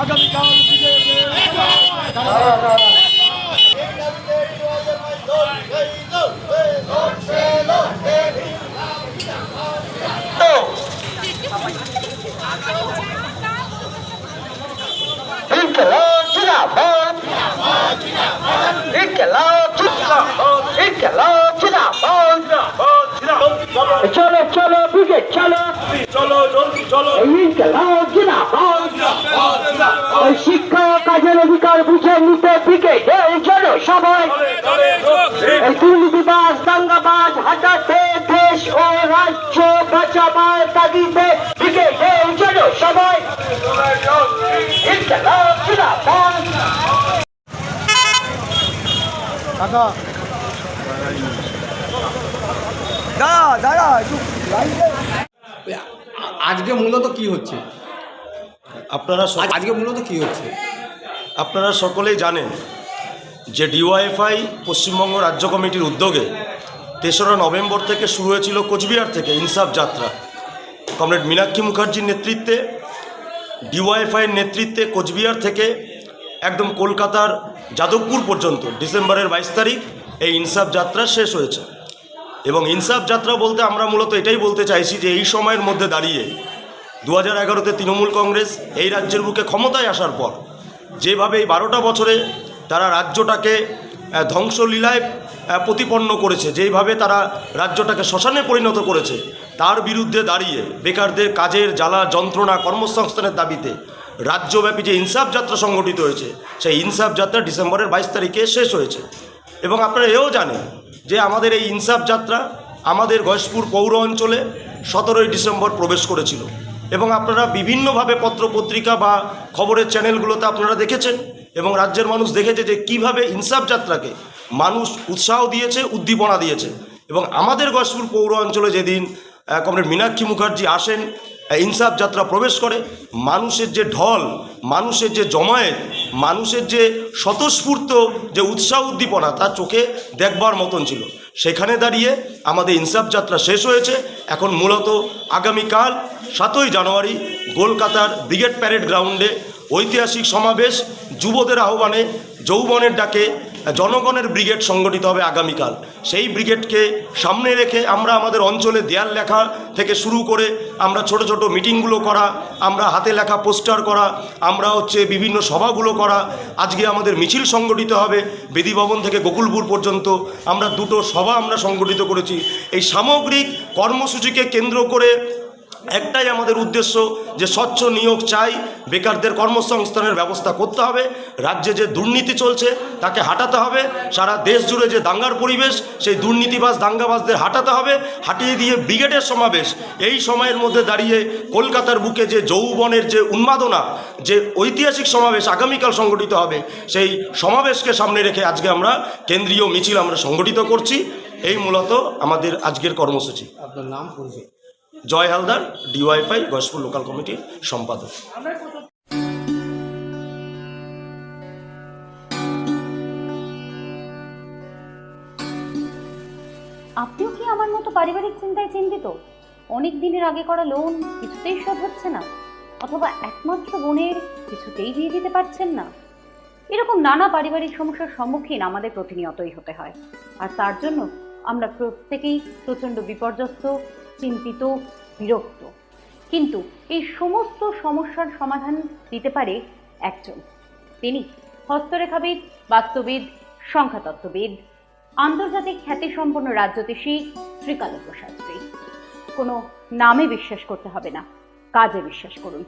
আগামীকাল বিজয়ের চলো চলো জলদি চলো। শিক্ষা কাজের অধিকার বুঝে নিতে ব্রিগেডে চলো সবাই এই দুর্নীতিবাজ দাঙ্গাবাজ হাটাতে দেশ ও রাজ্য বাঁচাবার তাগিদে ব্রিগেডে চলো সবাই। ইনকেলাব জিন্দাবাদ। কাকা আজকে মূলত কি হচ্ছে? আপনারা সক- আজকে মূলত কি হচ্ছে? আপনারা সকলেই জানেন যে ডিওয়াইফআই পশ্চিমবঙ্গ রাজ্য কমিটির উদ্যোগে তেসরা নভেম্বর থেকে শুরু হয়েছিল কোচবিহার থেকে ইনসাফ যাত্রা। কমরেড মীনাক্ষী মুখার্জির নেতৃত্বে ডিওয়াইফআইয়ের নেতৃত্বে কোচবিহার থেকে একদম কলকাতার যাদবপুর পর্যন্ত ডিসেম্বরের বাইশ তারিখ এই ইনসাফ যাত্রা শেষ হয়েছে। এবং ইনসাফ যাত্রা বলতে আমরা মূলত এটাই বলতে চাইছি যে এই সময়ের মধ্যে দাঁড়িয়ে দু হাজার এগারোতে তৃণমূল কংগ্রেস এই রাজ্যের বুকে ক্ষমতায় আসার পর যেভাবে এই বারোটা বছরে তারা রাজ্যটাকে ধ্বংসলীলায় প্রতিপন্ন করেছে যেইভাবে তারা রাজ্যটাকে শ্মশানে পরিণত করেছে, তার বিরুদ্ধে দাঁড়িয়ে বেকারদের কাজের জ্বালা যন্ত্রণা কর্মসংস্থানের দাবিতে রাজ্যব্যাপী যে ইনসাফ যাত্রা সংগঠিত হয়েছে, সেই ইনসাফ যাত্রা ডিসেম্বরের বাইশ তারিখে শেষ হয়েছে। এবং আপনারা এও জানেন যে আমাদের এই ইনসাফ যাত্রা আমাদের গয়েশপুর পৌর অঞ্চলে সতেরোই ডিসেম্বর প্রবেশ করেছিল। এবং আপনারা বিভিন্নভাবে পত্রপত্রিকা বা খবরের চ্যানেলগুলোতে আপনারা দেখেছেন এবং রাজ্যের মানুষ দেখেছে যে কীভাবে ইনসাফ যাত্রাকে মানুষ উৎসাহ দিয়েছে, উদ্দীপনা দিয়েছে। এবং আমাদের গয়েশপুর পৌর অঞ্চলে যেদিন কমরেড মীনাক্ষী মুখার্জি আসেন ইনসাফ যাত্রা প্রবেশ করে, মানুষের যে ঢল, মানুষের যে জমায়েত মানুষের যে স্বতঃস্ফূর্ত যে উৎসাহ উদ্দীপনা, তা চোখে দেখবার মতন ছিল। সেখানে দাঁড়িয়ে আমাদের ইনসাফ যাত্রা শেষ হয়েছে। এখন মূলত আগামীকাল সাতই জানুয়ারি কলকাতার ব্রিগেড প্যারেড গ্রাউন্ডে ঐতিহাসিক সমাবেশ। যুবদের আহ্বানে যৌবনের ডাকে জনগণের ব্রিগেড সংগঠিত হবে আগামীকাল। সেই ব্রিগেডকে সামনে রেখে আমরা আমাদের অঞ্চলে দেয়াল লেখা থেকে শুরু করে আমরা ছোট ছোট মিটিংগুলো করা, আমরা হাতে লেখা পোস্টার করা, আমরা হচ্ছে বিভিন্ন সভাগুলো করা। আজকে আমাদের মিছিল সংগঠিত হবে বেদি ভবন থেকে গোকুলপুর পর্যন্ত। আমরা দুটো সভা আমরা সংগঠিত করেছি। এই সামগ্রিক কর্মসূচিকে কেন্দ্র করে একটাই আমাদের উদ্দেশ্য যে স্বচ্ছ নিয়োগ চাই, বেকারদের কর্মসংস্থানের ব্যবস্থা করতে হবে, রাজ্যে যে দুর্নীতি চলছে তাকে হাঁটাতে হবে, সারা দেশ জুড়ে যে দাঙ্গার পরিবেশ, সেই দুর্নীতিবাজ, দাঙ্গাবাজদের হাঁটাতে হবে, হাঁটিয়ে দিয়ে ব্রিগেডের সমাবেশ। এই সময়ের মধ্যে দাঁড়িয়ে কলকাতার বুকে যে যৌবনের যে উন্মাদনা, যে ঐতিহাসিক সমাবেশ আগামীকাল সংগঠিত হবে, সেই সমাবেশকে সামনে রেখে আজকে আমরা কেন্দ্রীয় মিছিল আমরা সংগঠিত করছি। এই মূলত আমাদের আজকের কর্মসূচি। আপনার নাম পরিচয়। জয় হালদার, ডিওয়াইফাই গয়েশপুর লোকাল কমিটির সম্পাদক। আপনিও কি আমার মতো পারিবারিক চিন্তায় চিন্তিত? অনেক দিনের আগে করা লোন কিছুতেই শোধ হচ্ছে না, অথবা একমাত্র বোনের কিছুতেই দিয়ে দিতে পারছেন না। এরকম নানা পারিবারিক সমস্যার সম্মুখীন আমাদের প্রতিনিয়তই হতে হয়, আর তার জন্য আমরা প্রত্যেকেই প্রচণ্ড বিপর্যস্ত চিন্তিত, বিরক্ত। কিন্তু এই সমস্ত সমস্যার সমাধান দিতে পারে একজন। তিনি হস্তরেখাবিদ, বাস্তুবিদ, সংখ্যাতত্ত্ববিদ, আন্তর্জাতিক খ্যাতিসম্পন্ন রাজ্যতীষী শ্রীকালজ্ঞ শাস্ত্রী। কোনো নামে বিশ্বাস করতে হবে না, কাজে বিশ্বাস করুন।